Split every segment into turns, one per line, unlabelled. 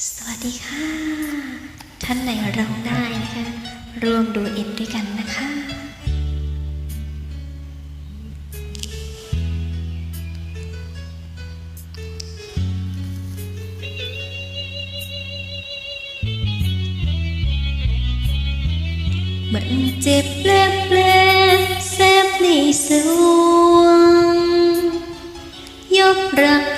สวัสดีค่ะ ท่านไหนร้องได้นะคะ ร่วมดูอินด้วยกันนะคะมันเจ็บแปลบแปลแสบในสวงยกรัก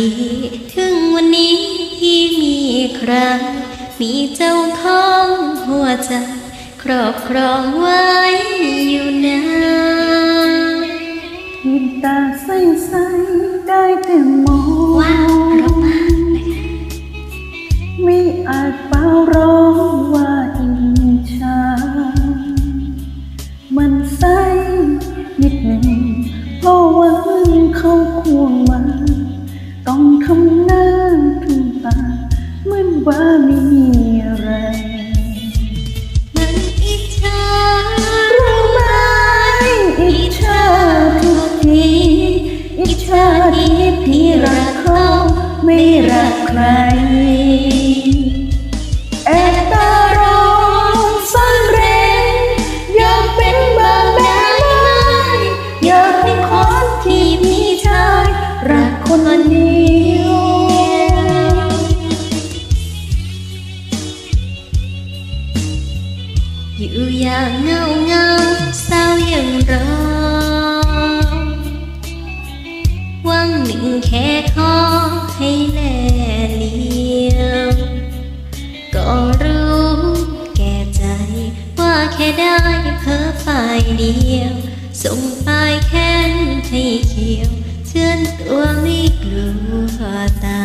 ดี ถึงวันนี้ที่มีใครมีเจ้าของหัวใจ ครอบครองไว้อยู่นาน
ทินตาใสใสๆได้แต่มอง ทำหน้าทุ่มตาเหมือนว่าไม่มีอะไร
มันอิจฉา
รู้ไหมอิจฉาทุกทีอิจฉาที่พี่รักเขาไม่รักใคร อยู่อย่า
งเงาเงาเศร้ายังรอหวังหนึ่งแค่ขอให้แลเลียว ก็รู้แก่ใจว่าแค่ได้เพ้อฝ่ายเดียว ส่งปลายแค้นให้เขียว เชื่อนตัวไม่กลัวตา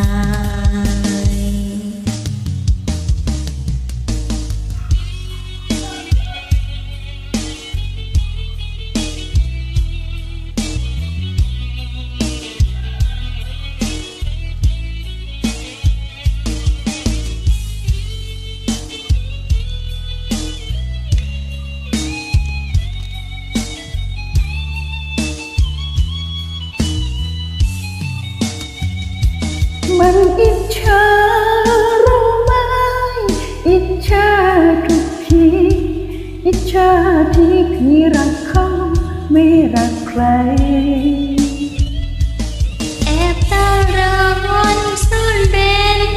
รักเขาไม่รักใคร
แอบตาร้อนซ่อนเร้น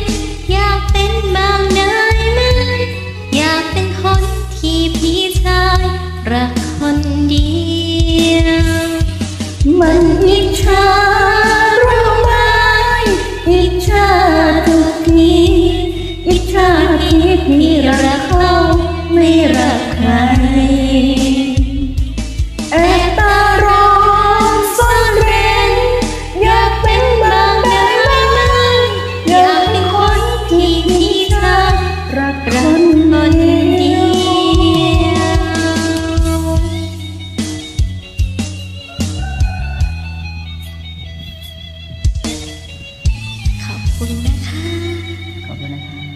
อยากเป็นบางนายไหมอยากเป็นคนที่พี่ชายรักคนเดียว
มันอิจฉารู้ไหมอิจฉาทุกทีอิจฉาที่พี่รักเขาไม่รักใคร
คุณนะคะ
ขอบคุณนะคะ